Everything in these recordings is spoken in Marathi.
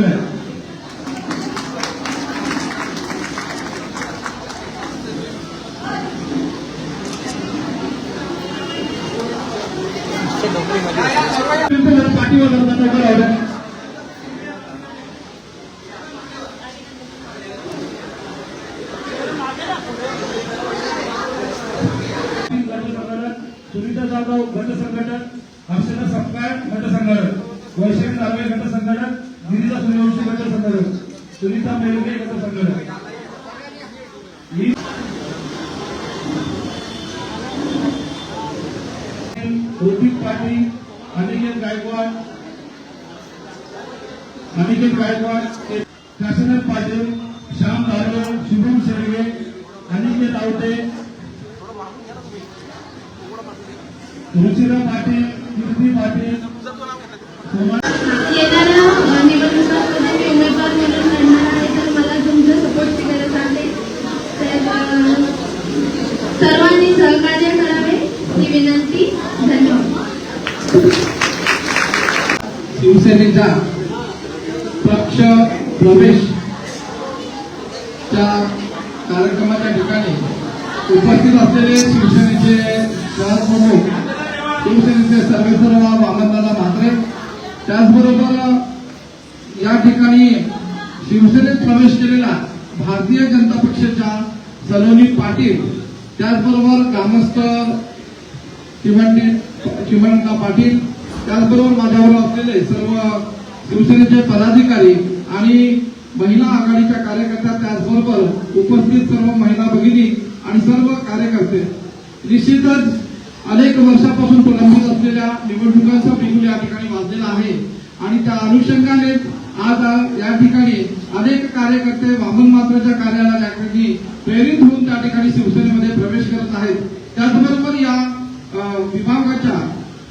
केलेला आहे पाठीवर धरतात सुनीता जाधव गट संघटन हर्षदा सपकाळ गट संघटन वैशाली नार्वे गट संघटन सुनीता सूर्यवंशी गट संघटन सुनीता मेलगे गट संघटन रोहित पाटील अनिकेत गायकवाड अनिकेत गायकवाड काशीनाथ पाटील श्याम धारवे शुभम शेळगे अनिकेत आवटे रुचिरा पाटील कीर्ती पाटील त्याचबरोबर या ठिकाणी शिवसेनेत प्रवेश केलेला भारतीय जनता पक्षाच्या सलोनी पाटील त्याचबरोबर ग्रामस्थ चिमंडी चिमणका पाटील त्याचबरोबर माझ्यावर असलेले सर्व शिवसेनेचे पदाधिकारी आणि महिला आघाडीच्या कार्यकर्त्या त्याचबरोबर उपस्थित सर्व महिला भगिनी आणि सर्व कार्यकर्ते. निश्चितच अनेक वर्षापासून प्रलंबित असलेल्या निवडणुकांचा बिगुल या ठिकाणी वाजलेला आहे. आणि त्या अनुषंगाने आज या ठिकाणी अनेक कार्यकर्ते वामन मात्राच्या कार्याला या ठिकाणी प्रेरित होऊन त्या ठिकाणी शिवसेनेमध्ये प्रवेश करत आहेत. त्याचबरोबर या विभागाच्या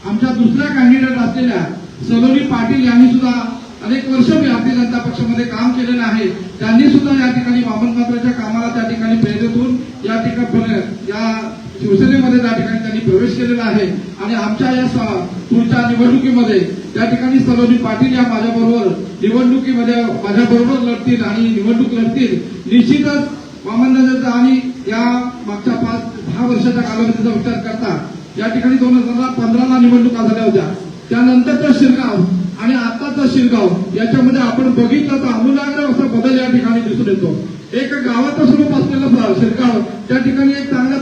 आमच्या दुसऱ्या कॅन्डिडेट असलेल्या सलोनी पाटील यांनी सुद्धा अनेक वर्ष भारतीय जनता पक्षामध्ये काम केलेलं आहे. त्यांनी सुद्धा या ठिकाणी वामन मात्राच्या कामाला त्या ठिकाणी प्रेरित होऊन या ठिकाणी या शिवसेनेमध्ये त्या ठिकाणी त्यांनी प्रवेश केलेला आहे. आणि आमच्या या पुढच्या निवडणुकीमध्ये त्या ठिकाणी सलोनी पाटील या माझ्याबरोबर निवडणुकीमध्ये माझ्याबरोबर लढतील आणि निवडणूक लढतील. निश्चितच वामनदादाचा आणि या मागच्या पाच दहा वर्षाच्या कालावधीचा विचार करता या ठिकाणी दोन हजार पंधराला निवडणुका झाल्या होत्या. त्यानंतरचा शिरगाव आणि आताचा शिरगाव याच्यामध्ये आपण बघितलं तर आमूलाग्र असा बदल या ठिकाणी दिसून येतो. एक गावाचं स्वरूप असलेलं शिरगाव त्या ठिकाणी एक चांगल्या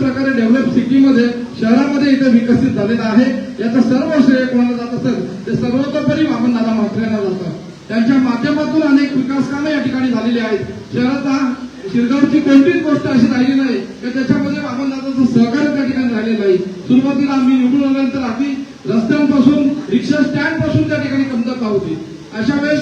सिटीमध्ये शहरामध्ये इथे विकसित झालेलं आहे. याचं सर्व श्रेय कोणाला जात असेल ते सर्वतोपरी वामनदादा म्हात्रेंना जातं. त्यांच्या माध्यमातून अनेक विकास कामे या ठिकाणी झालेली आहेत. शहराचा शिरगावची कोणतीच गोष्ट अशी राहिली नाही की त्याच्यामध्ये बाबांदादाचं सहकार्य त्या ठिकाणी राहिलेलं नाही सुरुवातीला आम्ही निवडून आल्यानंतर आम्ही रस्त्यांपासून रिक्षा स्टँडपासून त्या ठिकाणी कमतरता होती. अशा वेळेस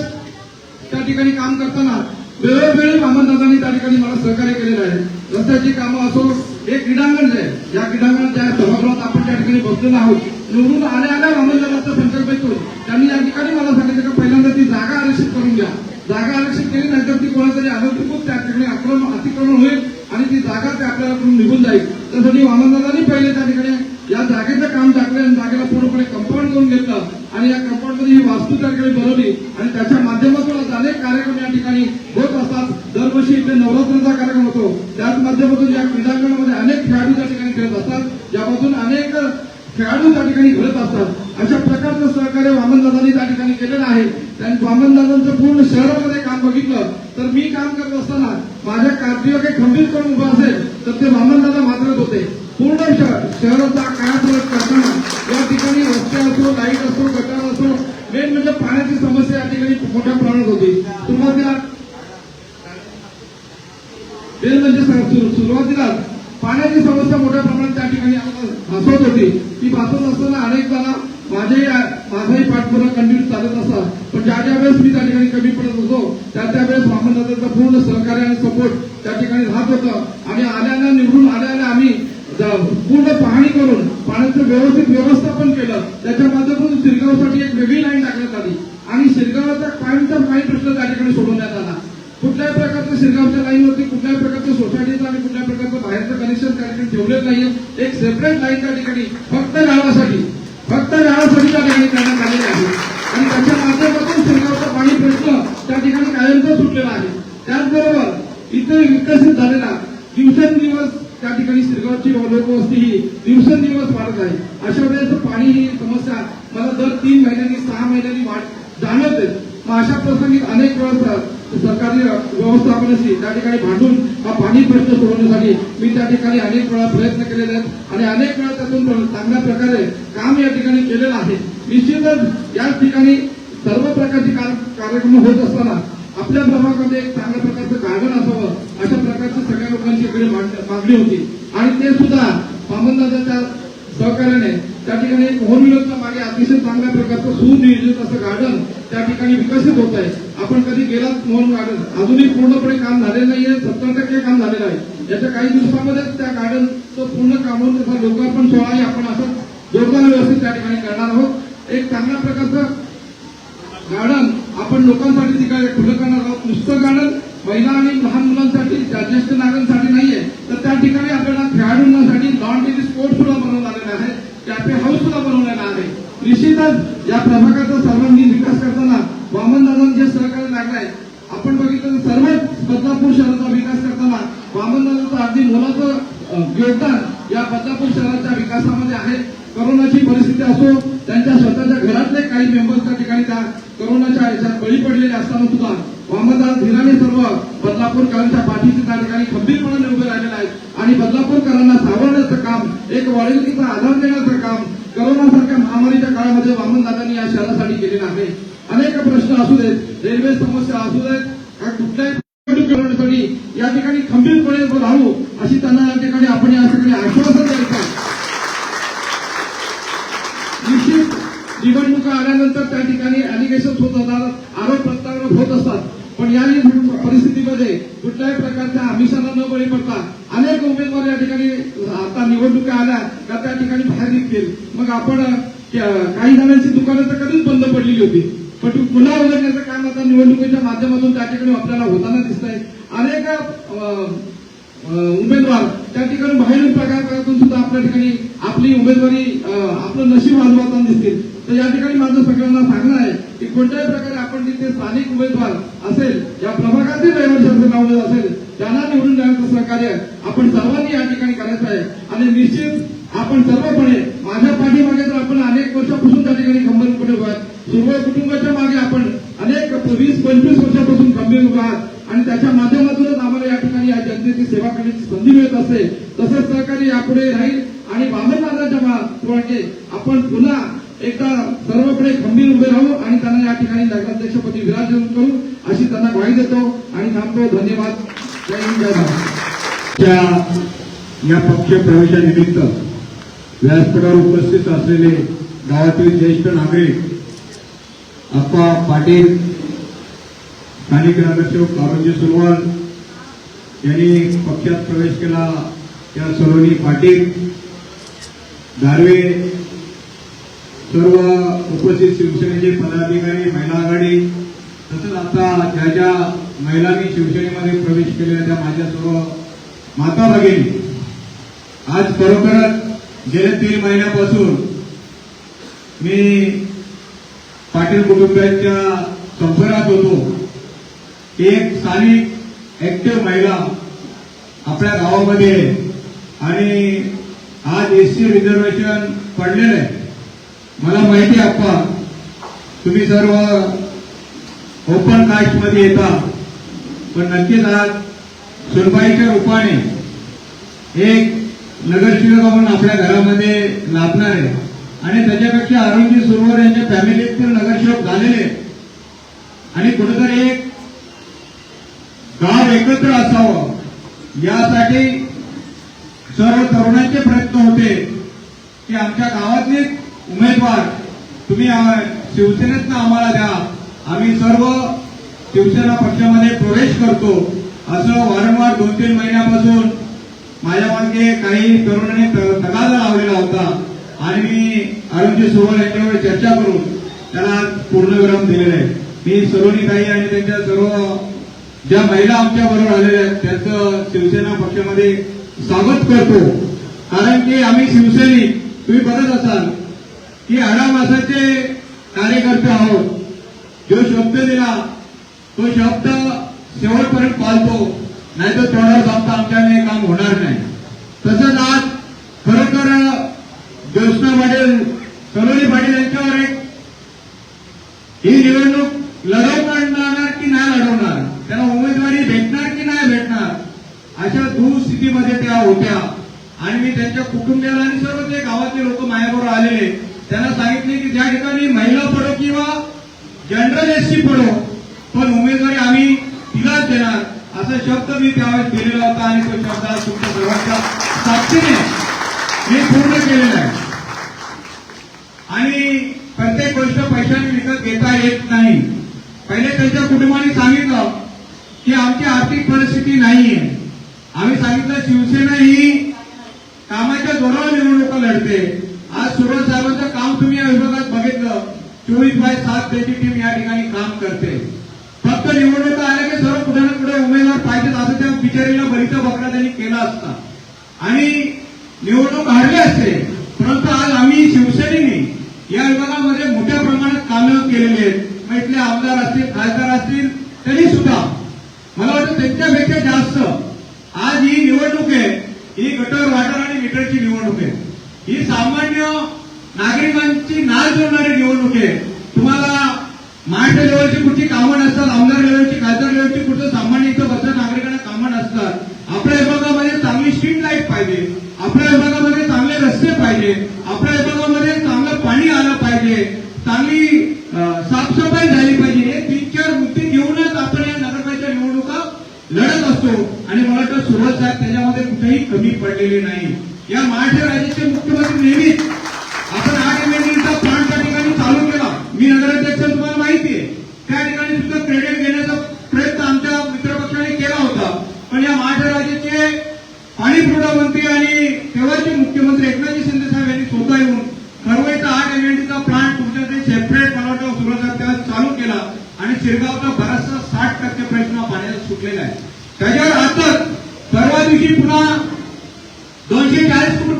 त्या ठिकाणी काम करताना वेळोवेळी वामनदादांनी त्या ठिकाणी मला सहकार्य केलेलं आहे. रस्त्याची कामं असो हे क्रीडांगण जे आहे, या क्रीडांगणात ज्या सभागृहात आपण त्या ठिकाणी बसलेलो आहोत निवडून आल्या आल्या वामनदादाचा संकल्प येतो. त्यांनी या ठिकाणी मला सांगितलं की पहिल्यांदा ती जागा आरक्षित करून घ्या. जागा आरक्षित केली नंतर ती कोणातरी अनधिकृत त्या ठिकाणी आक्रमण अतिक्रमण होईल आणि ती जागा ते आपल्याकडून निघून जाईल. त्यासाठी वामनदादांनी पहिले त्या ठिकाणी या जागेचं काम टाकलं आणि जागेला पूर्णपणे कंपाऊंड करून घेतलं. आणि या कंपाऊंडमध्ये ही वास्तू त्या ठिकाणी बनवली आणि त्याच्या माध्यमातून आज अनेक कार्यक्रम या ठिकाणी होत असतात. दरवर्षी इथे नवरात्रीचा कार्यक्रम होतो. त्याच माध्यमातून या क्रीडांगणामध्ये खेळाडू त्या ठिकाणी घडत असतात. अशा प्रकारचं सहकार्य वामनदादांनी त्या ठिकाणी केलेलं आहे त्यांनी वामनदादांचं पूर्ण शहरामध्ये काम बघितलं तर मी काम करत असताना माझ्या कारतीला काही खंडित करून उभं असेल तर ते वामनदादा मात्रच होते. पूर्ण शहर शहराचा पाणीचा पाणी प्रश्न त्या ठिकाणी सोडवण्यात आला कुठल्याही प्रकारचं शिरगावच्या लाईनवरती कुठल्याही प्रकारचं सोसायटीचं आणि कुठल्या प्रकारचं बाहेरचं कनेक्शन त्या ठिकाणी ठेवलेलं नाहीये. एक सेपरेट लाईन त्या ठिकाणी फक्त गावासाठी फक्त गावासाठी त्या ठिकाणी करण्यात आलेली आहे. आणि त्याच्या माध्यमातून शिरगावचा पाणी प्रश्न त्या ठिकाणी कायमच सुटलेला आहे. त्याचबरोबर इथे विकसित झालेला दिवसेंदिवस त्या ठिकाणी शिरगावची लोकवस्ती ही दिवसेंदिवस वाढत आहे. अशा वेळेस पाणी ही समस्या मला दर तीन महिन्यांनी सहा महिन्यांनी वाढ जाणवते मग अशा प्रसंगी अनेक वेळा सरकारी व्यवस्थापनाशी त्या ठिकाणी भांडून हा पाणी प्रश्न सोडवण्यासाठी मी त्या ठिकाणी अनेक वेळा प्रयत्न केलेले आहेत. आणि अनेक वेळा त्यातून चांगल्या प्रकारे काम या ठिकाणी केलेलं आहे. निश्चितच याच ठिकाणी सर्व प्रकारचे कार्य- कार्यक्रम होत असताना आपल्या प्रभागामध्ये एक चांगल्या प्रकारचं गार्डन असावं अशा प्रकारची सगळ्या लोकांची इकडे मागणी होती. आणि ते सुद्धा पामनदाच्या सहकार्याने त्या ठिकाणी एक मोहन मागे अतिशय चांगल्या प्रकारचं सुनियोजित असं गार्डन त्या ठिकाणी विकसित होत आहे. आपण कधी गेलात मोहन गार्डन अजूनही पूर्णपणे काम झालेलं नाहीये सत्तर टक्के काम झालेलं आहे. याच्या काही दिवसामध्ये त्या गार्डनचं पूर्ण काम होऊन त्याचा लोकार्पण सोहळाही आपण असं जोरदार व्यवस्थित त्या ठिकाणी करणार आहोत. एक चांगल्या प्रकारचं गार्डन आपण लोकांसाठी तिकडे खुलं करणार आहोत नुसतं गार्डन महिला आणि लहान मुलांसाठी ज्येष्ठ नागरिकांसाठी नाहीये तर त्या ठिकाणी आपल्याला खेळाडूंसाठी लॉन टेनिस कोर्ट सुद्धा बनवून आलेला आहे कॅफे हाऊस सुद्धा बनवलेला आहे. निश्चितच या प्रभागाचा सर्वांगीण विकास करताना वामन दादांनी जे सहकार्य लागलाय आपण बघितलं सर्वच बदलापूर शहराचा विकास करताना वामन दादाचं अगदी मोलाचं योगदान या बदलापूर शहराच्या विकासामध्ये आहे. करोनाची परिस्थिती असो त्यांच्या स्वतःच्या घरातले काही मेंबर्स त्या ठिकाणी त्या करोनाच्या ह्याच्यात बळी पडलेले असताना सुद्धा वामनदास धीराने सर्व बदलापूरकरांच्या पाठीशी त्या ठिकाणी खंबीरपणाने उभे राहिलेले आहेत. आणि बदलापूरकरांना सावरण्याचं काम एक वडिलकीचा आधार देण्याचं काम करोनासारख्या महामारीच्या काळामध्ये वामनदादांनी या शहरासाठी केलेलं आहे. अनेक प्रश्न असू देत रेल्वे समस्या असू देत कुठल्याही करण्यासाठी या ठिकाणी खंबीरपणे राहू अशी त्यांना या ठिकाणी आपण या ठिकाणी आश्वासन द्यायचं आहे. निश्चित निवडणुका आल्यानंतर त्या ठिकाणी अलिगेशन होत असतात आरोप प्रत्यारोप होत असतात. पण या परिस्थितीमध्ये कुठल्याही प्रकारच्या आमिषाला न बळी पडता अनेक उमेदवार या ठिकाणी आता निवडणुका आल्या का त्या ठिकाणी बाहेर निघतील. मग आपण काही जणांची दुकानं तर कधीच बंद पडलेली होती. पण पुन्हा उघडण्याचं काम आता निवडणुकीच्या माध्यमातून त्या ठिकाणी आपल्याला होताना दिसत आहे अनेक उमेदवार. त्या ठिकाणी बाहेरून प्रकारातून सुद्धा आपल्या ठिकाणी आपली उमेदवारी आपलं नशीब आजमावताना दिसतील. तर या ठिकाणी माझं सगळ्यांना सांगणं आहे की कोणत्याही प्रकारे आपण जिथे स्थानिक उमेदवार असेल या प्रभागातील रहिवाशांचं असेल असेल त्यांना निवडून देण्याचं सहकार्य आपण सर्वांनी या ठिकाणी करायचं आहे. आणि निश्चित आपण सर्वपणे माझ्या पाठीमागे तर आपण अनेक वर्षापासून त्या ठिकाणी खंबीरपणे उभा आहात सुरुवात कुटुंबाच्या मागे आपण अनेक वीस पंचवीस वर्षापासून खंबीर उभा आहात आणि त्याच्या माध्यमातूनच आम्हाला या ठिकाणी या जनतेची सेवा करण्याची संधी मिळत असते तसंच सहकार्य यापुढे राहील. आणि वामनदादाच्या मागे आपण पुन्हा एकदा सर्वकडे खंबीर उभे राहू आणि त्यांना या ठिकाणी नगराध्यक्षपदी विराजमान करू अशी त्यांना ग्वाही देतो. आणि थांबतो. धन्यवाद. जय हिंद जय भारत. या पक्ष प्रवेशानिमित्त व्यासपीठावर उपस्थित असलेले गावातील ज्येष्ठ नागरिक अप्पा पाटील स्थानिक नगरसेवक कारोजी सुरवाल यांनी पक्षात प्रवेश केला. त्या सलोनी पाटील दारवे सर्व उपस्थित शिवसेनेचे पदाधिकारी महिला आघाडी तसंच आता ज्या ज्या महिलांनी शिवसेनेमध्ये प्रवेश केलेल्या त्या माझ्या सर्व माता भगिनी. आज खरोखरच गेल्या तीन महिन्यापासून मी पाटील कुटुंबियांच्या संपर्कात होतो. एक स्थानिक ऍक्टिव्ह महिला आपल्या गावामध्ये आहे. आणि आज एससी रिझर्वेशन पडलेलं आहे मला माहिती आहे अप्पा तुम्ही सर्व ओपन कास्टमध्ये येता पण नक्कीच आज सुनबाईच्या रूपाने एक नगरसेवक म्हणून आपल्या घरामध्ये लाभणार आहे आणि त्याच्यापेक्षा अरुणजी सुरवर यांच्या फॅमिलीत पण नगरसेवक झालेले आहेत. आणि कुठेतरी एक गाव एकत्र असावं. यासाठी सर्व तरुणांचे प्रयत्न होते की आमच्या गावातले उमेदवार तुम्ही शिवसेनेतनं आम्हाला द्या. आम्ही सर्व शिवसेना पक्षामध्ये प्रवेश करतो. असं वारंवार दोन तीन महिन्यापासून माझ्या मागे काही तरुणांनी तगादा लावलेला होता. आणि मी अरुणजी सोबत यांच्यावर चर्चा करून त्याला पूर्णविराम दिलेला आहे. मी सरोनी ताई आणि त्यांच्या सर्व ज्या महिला आमच्या बरोबर आलेल्या आहेत त्यांचं शिवसेना पक्षामध्ये स्वागत करतो. कारण की आम्ही शिवसैनिक तुम्ही बघत असाल की आडामासाचे कार्यकर्ते आहोत. जो शब्द दिला तो शब्द शेवटपर्यंत पाळतो. नाही तर तोडावर शब्द आमच्या काम होणार नाही. तसंच आज खरोखर ज्योत्ना पाटील कलोनी पाटील यांच्यावर एक ही निवडणूक लढा त्या होत्या. आणि मी त्यांच्या कुटुंबियाला आणि सर्व ते गावातले लोक माझ्याबरोबर आलेले त्यांना सांगितले की ज्या ठिकाणी महिला पडो किंवा जनरल एस सी पडो पण उमेदवारी आम्ही तिलाच देणार. असा शब्द मी त्यावेळेस दिलेला होता आणि तो शब्द आज तुमच्या सर्वांच्या साक्षीने मी पूर्ण केलेला आहे. आणि प्रत्येक गोष्ट पैशाने विकत घेता येत नाही. पहिले त्यांच्या कुटुंबाने सांगितलं की आमची आर्थिक परिस्थिती नाहीये. आम्ही सांगितलं शिवसेना ही कामाच्या जोरावर निवडणुका लढते. आज सुरज साहेबांचं काम तुम्ही या विभागात बघितलं. चोवीस बाय सात त्याची टीम या ठिकाणी काम करते. फक्त निवडणुका आल्या की सर्व कुठे ना कुठे उमेदवार पाहिजेत असं त्या बिचारीला बरीचा बकरा त्यांनी केला असता. आणि निवडणूक हारली असते. परंतु आज आम्ही शिवसेनेने या विभागामध्ये मोठ्या प्रमाणात कामं केलेली आहेत. मग इथले आमदार असतील खासदार असतील त्यांनी सुद्धा मला वाटतं त्यांच्यापेक्षा जास्त आज ही निवडणूक आहे ही गटर वाटर आणि मीटरची निवडणूक आहे ही सामान्य नागरिकांची नाळ जोडणारी निवडणूक आहे. तुम्हाला महाराष्ट्र लेवलची कुठची कामं नसतात आमदार लेवलची खासदार लेवलची कुठं सामान्य इथं बसल्या नागरिकांना कामं नसतात. आपल्या विभागामध्ये चांगली स्ट्रीट लाइट पाहिजे. आपल्या विभागामध्ये चांगले रस्ते पाहिजे. आपल्या विभागामध्ये चांगलं पाणी आलं पाहिजे. चांगली साफसफाई झाली पाहिजे. हे तीन चार मुद्दे घेऊनच आपण या नगरपालिका निवडणुका लढत असतो. आणि मला वाटतं सुरत साहेब त्याच्यामध्ये कुठेही कमी पडलेले नाही. या महाराष्ट्र राज्याचे मुख्यमंत्री नेहमीच आपण आठ एमएलचा प्लांट त्या ठिकाणी चालू केला. मी नगराध्यक्ष तुम्हाला माहिती आहे त्या ठिकाणी सुद्धा क्रेडिट घेण्याचा प्रयत्न आमच्या मित्रपक्षाने केला होता. पण या महाराष्ट्र राज्याचे पाणी पुरवठा मंत्री आणि तेव्हाचे मुख्यमंत्री एकनाथजी शिंदे साहेब यांनी स्वतः येऊन खरवईचा आठ एमएलचा प्लांट तुमच्याकडे सेपरेट मला वाटतं सुरज चालू केला. आणि शिरगावचा बराचसा साठ टक्के प्रश्न पाण्याचा सुटलेला आहे. त्याच्यावर आता परवा दिवशी पुन्हा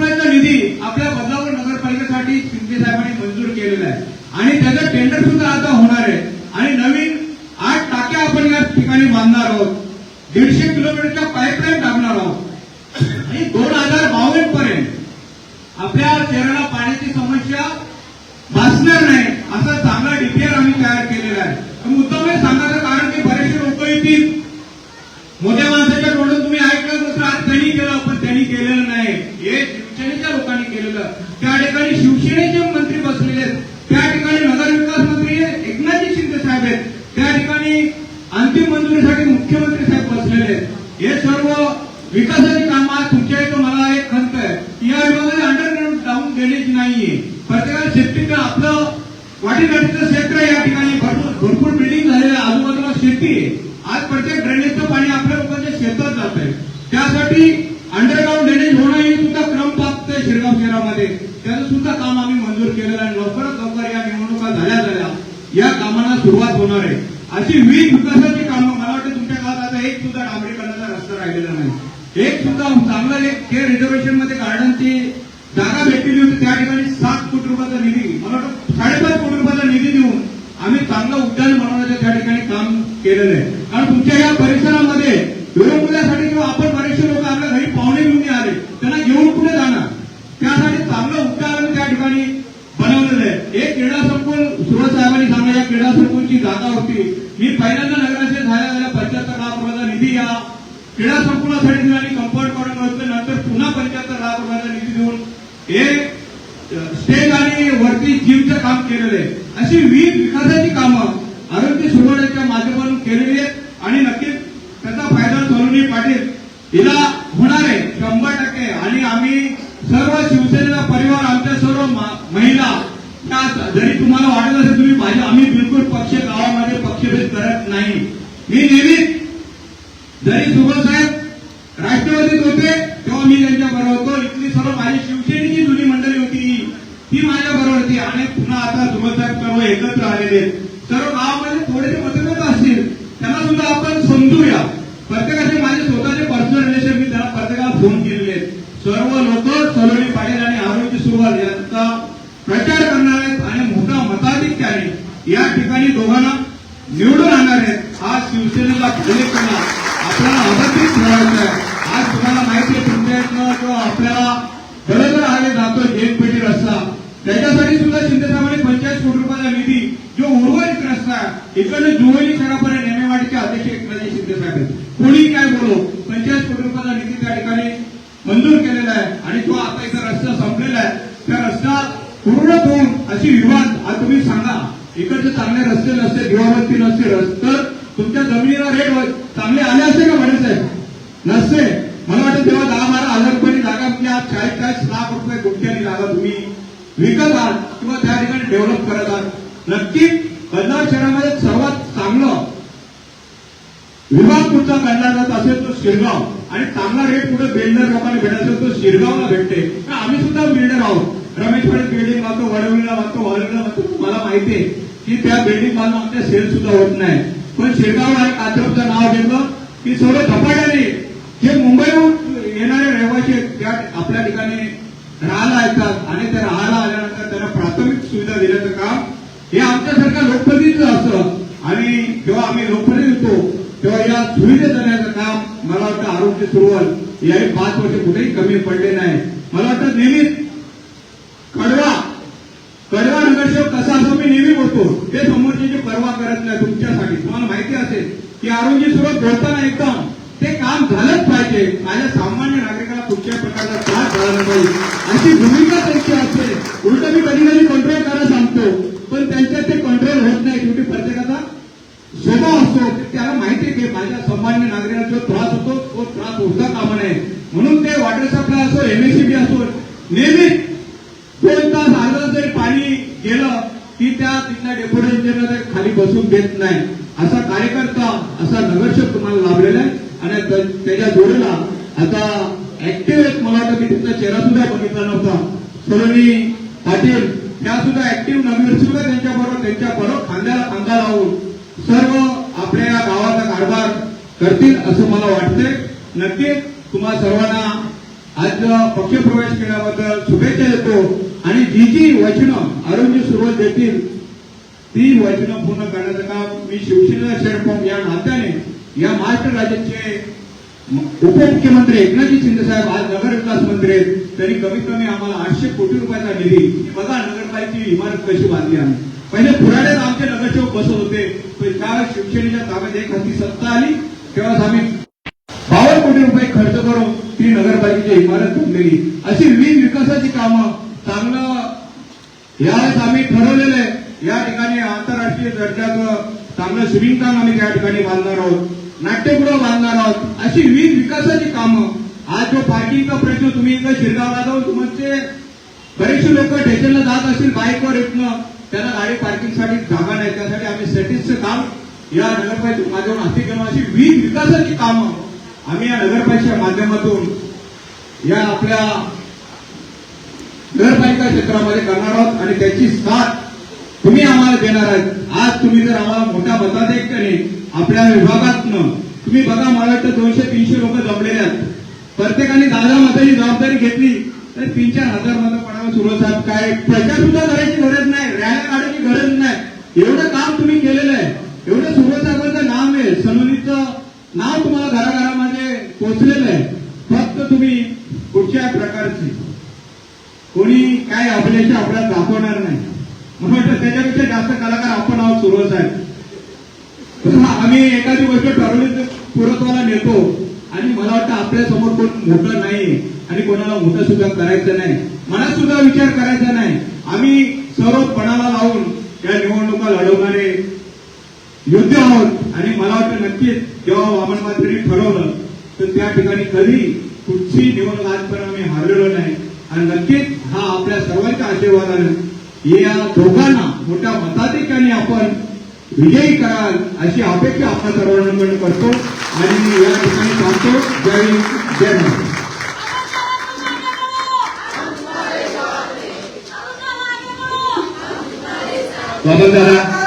रुपयाचा निधी आपल्या बदलापूर नगरपालिकेसाठी शिंदे साहेबांनी मंजूर केलेला आहे. आणि त्याचं टेंडर सुद्धा आता होणार आहे आणि नवीन आठ टाक्या आपण या ठिकाणी बांधणार आहोत दीडशे किलोमीटरच्या पाईपलाईन टाकणार आहोत आणि दोन हजार बावन्न पर्यंत आपल्या शहराला पाण्याची समस्या भासणार नाही असा चांगला डीपीआर आम्ही तयार केलेला आहे तर मुद्दाम हे सांगायचं कारण की बरेचसे लोक येतील मोठ्या माणसाच्या तोंडून तुम्ही ऐकलं नसतं आज त्यांनी केलं पण त्यांनी केलेलं नाही हे शिवसेनेच्या लोकांनी केलेलं त्या ठिकाणी शिवसेनेचे मंत्री बसलेले आहेत त्या ठिकाणी नगरविकास मंत्री हे एकनाथजी शिंदे साहेब आहेत त्या ठिकाणी अंतिम मंजुरीसाठी मुख्यमंत्री साहेब बसलेले आहेत. हे सर्व विकासाची कामात तुमच्या इथं मला एक खंत आहे. की या विभागाने अंडरग्राऊंड डाऊन देण्याची नाहीये. प्रत्येकाला शेतीचं आपलं वाटीघाटीचं क्षेत्र या ठिकाणी. भरपूर बिल्डिंग झालेल्या आजूबाजूला शेती आहे. आज प्रत्येक ड्रेनेजचं पाणी आपल्या लोकांच्या शेतात जात आहे त्यासाठी अंडरग्राऊंड ड्रेनेज होणं हे सुद्धा क्रम प्राप्त आहे शिरगाव शहरामध्ये त्याचं सुद्धा काम आम्ही मंजूर केलेलं आहे लवकरात लवकर या निवडणुका झाल्या झाल्या या कामांना सुरुवात होणार आहे अशी विविध विकासाची कामं मला वाटतं तुमच्या गावात आता एक सुद्धा डांबरीकरणाचा रस्ता राहिलेला नाही एक सुद्धा चांगलं एक के रिझर्वेशनमध्ये गार्डनची जागा भेटलेली होती त्या ठिकाणी सात कोटी रुपयाचा निधी. मला वाटतं साडेपाच कोटी रुपयाचा निधी देऊन आम्ही चांगलं उद्यान बनवण्याचं त्या ठिकाणी काम केलेलं आहे. कारण तुमच्या या परिसरामध्ये विरंगुल्यासाठी किंवा आपण बरेचसे लोक आपल्या घरी पाहुणे घेऊन आले त्यांना घेऊन कुठे जाणार? त्यासाठी चांगलं उद्यान त्या ठिकाणी बनवलेलं आहे. एक क्रीडा संकुल सुरज साहेबांनी सांगा या क्रीडा संकुलची जागा होती. मी पहिल्यांदा नगर क्रीडा संकुलासाठी आणि कंपाऊंड करून घेतलं नंतर पुन्हा पंच्याहत्तर लाख रुपयाचा निधी देऊन हे स्टेज आणि वरती जिमचं काम केलेलं आहे. अशी विविध विकासाची कामं आरोग्य सुरवाड्याच्या माध्यमातून केलेली आहेत आणि नक्कीच त्याचा फायदा सोनवणी पाटील हिला होणार आहे शंभर टक्के. आणि आम्ही सर्व शिवसेनेचा परिवार आमच्या सर्व मा- महिला जरी तुम्हाला वाटत असेल तुम्ही पाहिजे आम्ही बिलकुल पक्ष गावामध्ये पक्षभेद करत नाही. मी नेहमीच जरी सुभाष साहेब राष्ट्रवादीत होते तेव्हा मी त्यांच्या बरोबर होतो इथली सर्व माझी शिवसेनेची जुनी मंडळी होती ती माझ्या बरोबर होती आणि पुन्हा आता सुभाष साहेब सर्व एकत्र आलेले सर्व गावामध्ये थोडेसे मतभेद असतील त्यांना सुद्धा आपण समजूया. प्रत्येकाचे माझे स्वतःचे पर्सनल रिलेशन मी त्यांना प्रत्येकाला फोन केलेले आहेत. सर्व लोक सलोनी पाटील आणि आरोग्य सुरुवात यांचा प्रचार करणार आहेत आणि मोठा मताधिक्याने या ठिकाणी दोघांना निवडून आणणार आहेत. आज शिवसेनेला आपल्याला अभद्रित ठेवायचं आहे आज तुम्हाला माहिती आहे तुमच्या इथनं किंवा आपल्याला बरोबर आले जातो एक पेटी रस्ता त्याच्यासाठी सुद्धा शिंदे साहेबांनी पंचाळीस कोटी रुपयाचा निधी जो उर्वरित रस्ता इकडे जुवली खेळापर्यंत नेमेवाडीचे अध्यक्ष एकनाथजी शिंदे साहेब आहेत. कोणी काय बोलो पंचायत कोटी रुपयाचा निधी त्या ठिकाणी मंजूर केलेला आहे आणि तो आता इथं रस्ता संपलेला आहे त्या रस्ता पूर्ण होऊन अशी विवाद आज तुम्ही सांगा इकडचे चांगले रस्ते नसते दिवाबत्ती नसते तर तुमच्या जमिनीला रेट चांगले आले असते का म्हणे साहेब? नसते. मला वाटतं तेव्हा दहा बारा हजार रुपयांनी जागा म्हणजे आज चाळीस चाळीस लाख रुपये गुंठ्यानी जागा तुम्ही विकत आहात किंवा त्या ठिकाणी डेव्हलप करत आहात. नक्की बदलाव शहरामध्ये सर्वात चांगलं विभाग कुठचा काढला जात असेल तो शिरगाव. आणि चांगला रेट कुठे बिल्डर लोकांना भेटत तो शिरगावला भेटते. आम्ही सुद्धा बिल्डर आहोत. रमेश पाटील बिल्डिंग बांधतो वडवलीला बांधतो वालवीला बांधतो मला माहिती आहे. की त्या बिल्डिंग बांधून आमच्या सेल सुद्धा होत नाही. पण शिरगावला एक नाव घेतलं की सर्व झपाट्याने जे मुंबईहून येणारे रहिवासी त्या आपल्या ठिकाणी राहायला येतात आणि ते राहायला आल्यानंतर त्यांना प्राथमिक सुविधा दिल्याचं काम हे आमच्यासारख्या लोकप्रतिनिधीचं असतं. आणि जेव्हा आम्ही लोकप्रतिनिधी होतो तेव्हा या सुविधा देण्याचं काम मला वाटतं आरोग्य सुरुवात याही पाच वर्ष कुठेही कमी पडले नाही. मला वाटतं नेहमीच कडवा कडवा नगरसेवक कसा असो मी नेहमी बोलतो ते समोरची घरातल्या तुमच्यासाठी. तुम्हाला माहिती असेल की अरुणजी सुरुवात बोलताना एकदम ते काम झालंच पाहिजे. माझ्या सामान्य नागरिकाला कुठच्या प्रकारचा त्रास झाला नाही पाहिजे. अशी भूमिका त्यांची असते. उलट मी कधी कधी कंट्रोल करायला सांगतो. पण त्यांच्यात ते कंट्रोल होत नाही. शेवटी प्रत्येकाचा स्वभाव असतो. त्याला माहिती आहे की माझ्या सामान्य नागरिकांना जो त्रास होतो तो त्रास होता कामा नये. म्हणून ते वॉटर सप्लाय असो एमएससीबी असो नेहमी दोन तास अर्धा तास जरी पाणी गेलं की त्या तिथल्या डेप्युटेशनला ते खाली बसून देत नाही. असा कार्यकर्ता असा नगरसेवक तुम्हाला लाभलेला आहे. आणि त्याच्या जोडीला आता ऍक्टिव्ह आहेत. मला वाटतं की तिथला चेहरा सुद्धा बघितला नव्हता. सलोनी पाटील त्या सुद्धा ऍक्टिव्ह नगरसेवक आहे त्यांच्या बरोबर त्यांच्या बरोबर खांद्याला खांदा लावून सर्व आपल्या या गावाचा कारभार करतील असं मला वाटतंय. नक्कीच तुम्हा सर्वांना आज पक्षप्रवेश केल्याबद्दल शुभेच्छा देतो. आणि जी जी वचनं अरुणजी सुरुवात देतील ती वचनं पूर्ण करण्याचं काम मी शिवसेनेचा शेअरफॉर्म या नात्याने या महाराष्ट्र राज्याचे उपमुख्यमंत्री एकनाथजी शिंदे साहेब आज नगर विकास मंत्री आहेत. तरी कमीत कमी आम्हाला आठशे कोटी रुपयाचा निधी बघा नगरपालिकेची इमारत कशी बांधली आम्ही. पहिले पुराण्यात आमचे नगरसेवक बसत होते. पण ज्यावेळेस शिवसेनेच्या ताब्यात एक हाती सत्ता आली. तेव्हाच आम्ही बावन्न कोटी रुपये खर्च करून ती नगरपालिकेची इमारत बांधलेली. अशी विविध विकासाची कामं चांगलं यावेळेस आम्ही ठरवलेलं आहे. या ठिकाणी आंतरराष्ट्रीय दर्जाचं चांगलं स्विमिंग टँक आम्ही त्या ठिकाणी बांधणार आहोत. नाट्यगृह बांधणार आहोत. अशी विविध विकासाची कामं. आज जो पार्किंगचा प्रश्न तुम्ही इथं शिरगावला जाऊन तुमचे बरेचसे लोक ठेचेला जात असतील बाईकवर येतनं. त्यांना गाडी पार्किंगसाठी जागा नाही. त्यासाठी आम्ही सेटिसचं काम या नगरपालिकेच्या माध्यमातून हाती घेऊन अशी विविध विकासाची कामं आम्ही या नगरपालिकेच्या माध्यमातून या आपल्या नगरपालिका क्षेत्रामध्ये करणार आहोत. आणि त्याची साथ तुम्ही आम्हाला देणार आहेत. आज तुम्ही जर आम्हाला मोठ्या नाही आपल्या विभागातनं तुम्ही बघा मला वाटतं दोनशे तीनशे लोक जमलेले आहेत. प्रत्येकाने दादा मताची जबाबदारी घेतली तर तीन चार हजार मतं पडावं सुरू साहेब? काय प्रचार सुद्धा करायची गरज नाही रॅली काढायची गरज नाही. एवढं काम तुम्ही केलेलं आहे. एवढं सुरत साहेबांचं नाम आहे. सलोनीचं नाव तुम्हाला घराघरामध्ये पोचलेलं आहे. फक्त तुम्ही कुठच्या प्रकारची कोणी काय आपल्याशी आपल्याला दाखवणार नाही. वाटतं त्याच्यापेक्षा जास्त कलाकार आपण आहोत सुरत साहेब. आम्ही एखादी गोष्ट ठरवली पुरत्वाला नेतो. आणि मला वाटतं आपल्यासमोर कोण मोठं नाही आणि कोणाला मोठं सुद्धा करायचं नाही. मनात सुद्धा विचार करायचा नाही. आम्ही सर्व पणाला लावून या निवडणुका लढवणारे युद्ध आहोत. आणि मला वाटतं नक्कीच जेव्हा वामन मात्रेने ठरवलं तर त्या ठिकाणी कधी कुठची निवडणूक आजपर्यंत आम्ही हारलेलो नाही. आणि नक्कीच हा आपल्या सर्वांच्या आशीर्वादाने या दोघांना मोठ्या मताधिक्याने आपण विजयी कराल अशी अपेक्षा आपण सर्वांकडून करतो. आणि मी या ठिकाणी सांगतो जय जय महाराज बाबा दादा.